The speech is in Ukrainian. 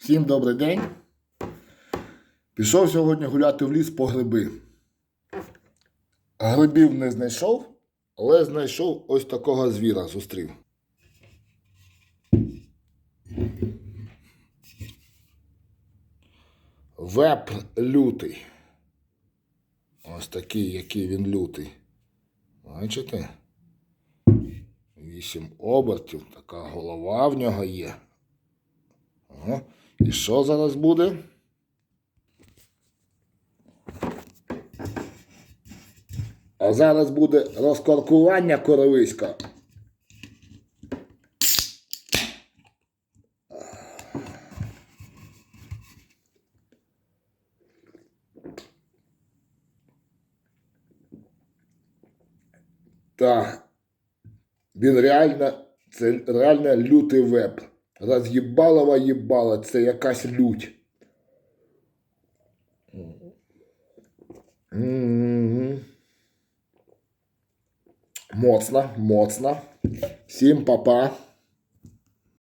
Всім добрий день. Пішов сьогодні гуляти в ліс по гриби. Грибів не знайшов, але знайшов ось такого звіра зустрів. Веп лютий. Ось такий, який він лютий. Бачите? Вісім обертів, така голова в нього є. О, і що зараз буде? А зараз буде розкоркування коровиська. Так. Він реально, це реально лютий веб. Роз'їбалова їбала, це якась лють. Моцна, моцна. Всім папа.